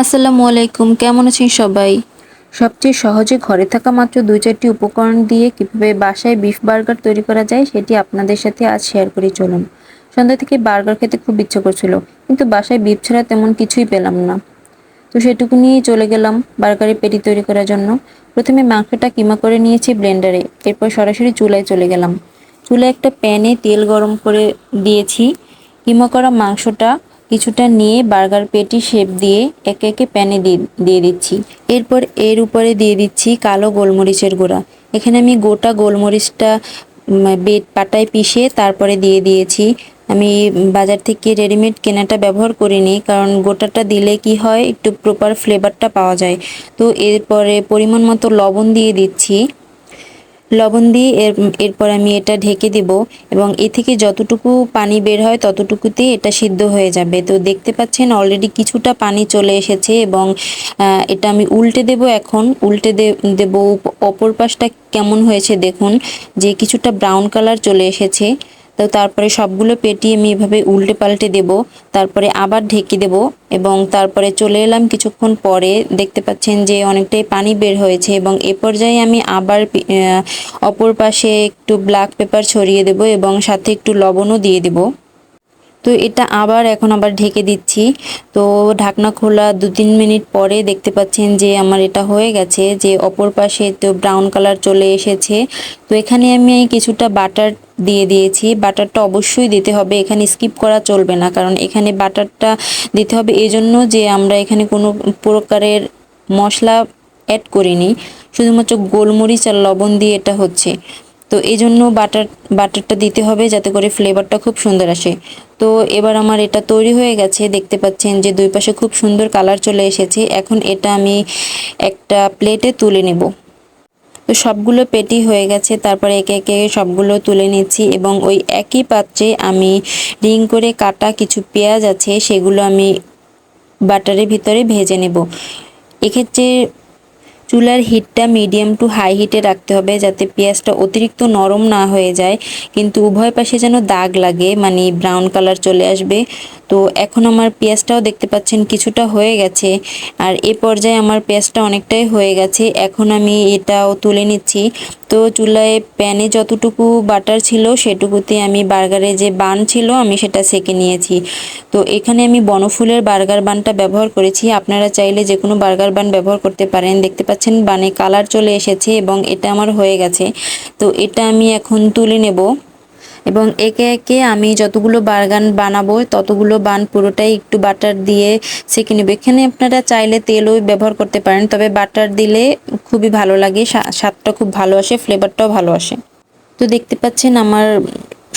আসসালামু আলাইকুম, কেমন আছেন সবাই? সবচেয়ে সহজে ঘরে থাকা মাত্র দুই চারটি উপকরণ দিয়ে কীভাবে বাসায় বিফ বার্গার তৈরি করা যায় সেটি আপনাদের সাথে আজ শেয়ার করি, চলুন। সন্ধ্যা থেকে বার্গার খেতে খুব ইচ্ছে করছিল, কিন্তু বাসায় বিফ ছাড়া তেমন কিছুই পেলাম না। তো সেটুকু নিয়েই চলে গেলাম বার্গারের পেটি তৈরি করার জন্য। প্রথমে মাংসটা কিমা করে নিয়েছি ব্লেন্ডারে এরপর সরাসরি চুলায় চলে গেলাম। চুলায় একটা প্যানে তেল গরম করে দিয়েছি। কিমা করা মাংসটা কিছুটা নিয়ে বার্গার পেটি শেপ দিয়ে একে একে প্যানে দিয়ে দিচ্ছি। এরপর এর উপরে দিয়ে দিচ্ছি কালো গোলমরিচের গুঁড়া। এখানে আমি গোটা গোলমরিচটা বেট পাটায় পিষে তারপরে দিয়ে দিয়েছি। আমি বাজার থেকে রেডিমেড কেনাটা ব্যবহার করিনি, কারণ গোটাটা দিলে কি হয়, একটু প্রপার ফ্লেভারটা পাওয়া যায়। তো এরপরে পরিমাণ মতো লবণ দিয়ে দিচ্ছি। লবণ দিয়ে এর, এরপর আমি এটা ঢেকে দেব এবং এ থেকে যতটুকু পানি বের হয় ততটুকুতেই এটা সিদ্ধ হয়ে যাবে। তো দেখতে পাচ্ছেন অলরেডি কিছুটা পানি চলে এসেছে এবং এটা আমি উল্টে দেব এখন। উল্টে দেব অপর পাশটা কেমন হয়েছে দেখুন, যে কিছুটা ব্রাউন কালার চলে এসেছে। তো তারপরে সবগুলো পেটি আমি এভাবে উল্টে পাল্টে দেব, তারপরে আবার ঢেকে দেব এবং তারপরে চলে এলাম কিছুক্ষণ পরে, দেখতে পাচ্ছেন যে অনেকটাই পানি বের হয়েছে এবং এ পর্যায়ে আমি আবার অপর পাশে একটু ব্ল্যাক পেপার ছড়িয়ে দেব এবং সাথে একটু লবণও দিয়ে দেবো। তো এটা আবার এখন আবার ঢেকে দিচ্ছি। তো ঢাকনা খোলা দু তিন মিনিট পরে দেখতে পাচ্ছেন যে আমার এটা হয়ে গেছে, যে অপর পাশে তো ব্রাউন কালার চলে এসেছে। তো এখানে আমি কিছুটা বাটার দিয়ে দিয়েছি। বাটারটা অবশ্যই দিতে হবে। এখানে স্কিপ করা চলবে না, কারণ এখানে বাটারটা দিতে হবে। এই জন্য যে আমরা এখানে কোনো প্রকারের মশলা অ্যাড করিনি। শুধুমাত্র গোলমরিচ আর লবণ দিয়ে এটা হচ্ছে। তো এই জন্য বাটার, বাটারটা দিতে হবে যাতে করে ফ্লেভারটা খুব সুন্দর আসে। তো এবার আমার এটা তৈরি হয়ে গেছে। দেখতে পাচ্ছেন যে দুই পাশে খুব সুন্দর কালার চলে এসেছে। এখন এটা আমি একটা প্লেটে তুলে নেব। তো সবগুলো পেটি হয়ে গেছে, তারপরে একে একে সবগুলো তুলে নিচ্ছি এবং ওই একই পাত্রে আমি রিং করে কাটা কিছু পেঁয়াজ আছে, সেগুলো আমি বাটারের ভিতরে ভেজে নেব। এক্ষেত্রে চুলার হিটটা মিডিয়াম টু হাই হিটে রাখতে হবে যাতে পেঁয়াজটা অতিরিক্ত নরম না হয়ে যায়, কিন্তু উভয় পাশে যেন দাগ লাগে মানে ব্রাউন কালার চলে আসবে। তো এখন আমার পেঁয়াজটাও দেখতে পাচ্ছেন কিছুটা হয়ে গেছে। আর এ পর্যায়ে আমার পেঁয়াজটা অনেকটাই হয়ে গেছে। এখন আমি এটাও তুলে নিচ্ছি। তো চুলায় প্যানে যতটুকু বাটার ছিল সেটুকুতে আমি বার্গারে যে বান ছিল আমি সেটা সেকে নিয়েছি। তো এখানে আমি বনফুলের বার্গার বানটা ব্যবহার করেছি। আপনারা চাইলে যে কোনো বার্গার বান ব্যবহার করতে পারেন। দেখতে পাচ্ছেন বানে কালার চলে এসেছে এবং এটা আমার হয়ে গেছে। তো এটা আমি এখন তুলে নেব। এবং একে একে আমি যতগুলো বার্গান বানাবো, ততগুলো বান পুরোটাই একটু বাটার দিয়ে সেঁকে নেব। এখানে আপনারা চাইলে তেলও ব্যবহার করতে পারেন, তবে বাটার দিলে খুবই ভালো লাগে স্বাদটা খুব ভালো আসে, ফ্লেভারটাও ভালো আসে। তো দেখতে পাচ্ছেন আমার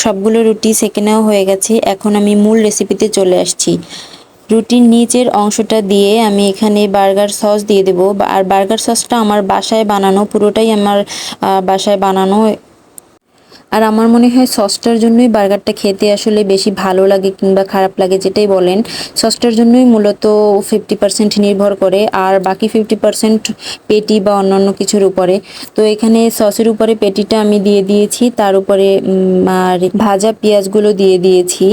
সবগুলো রুটি সেঁকে নেওয়া হয়ে গেছে, এখন আমি মূল রেসিপিতে চলে আসছি। রুটির নিচের অংশটা দিয়ে আমি এখানে বার্গার সস দিয়ে দেবো আর বার্গার সসটা আমার বাসায় বানানো, পুরোটাই আমার বাসায় বানানো আর আমার মনে হয় সসটার জন্যই বার্গারটা খেতে আসলে বেশি ভালো লাগে কিংবা খারাপ লাগে যেটাই বলেন। সসটার জন্যই মূলত ফিফটি পার্সেন্ট নির্ভর করে আর বাকি ফিফটি পার্সেন্ট পেটি বা অন্যান্য কিছুর উপরে। তো এখানে সসের উপরে পেটিটা আমি দিয়ে দিয়েছি, তার উপরে আর ভাজা পেঁয়াজগুলো দিয়ে দিয়েছি।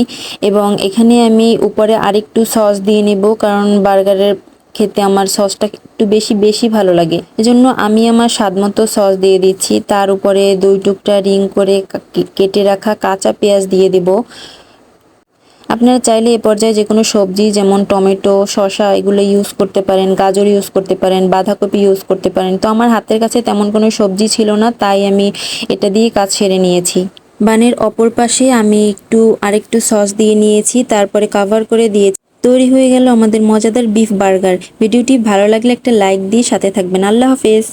এবং এখানে আমি উপরে আরেকটু সস দিয়ে নেব, কারণ বার্গারের খেতে আমার সসটা একটু বেশি বেশি ভালো লাগে। এজন্য আমি আমার স্বাদ মতো সস দিয়ে দিচ্ছি। তার উপরে দুই টুকটা রিং করে কেটে রাখা কাঁচা পেঁয়াজ দিয়ে দেব। আপনারা চাইলে এ পর্যায়ে যে কোনো সবজি, যেমন টমেটো, শসা, এগুলো ইউজ করতে পারেন, গাজর ইউজ করতে পারেন, বাঁধাকপি ইউজ করতে পারেন। তো আমার হাতের কাছে তেমন কোনো সবজি ছিল না, তাই আমি এটা দিয়ে কাজ সেরে নিয়েছি। বানের অপর পাশে আমি একটু আরেকটু সস দিয়ে নিয়েছি। তারপরে কাভার করে দিয়েছি। তৈরি হয়ে গেল আমাদের মজাদার বিফ বার্গার ভিডিওটি ভালো লাগলে একটা লাইক দিয়ে সাথে থাকবেন। আল্লাহ হাফেজ।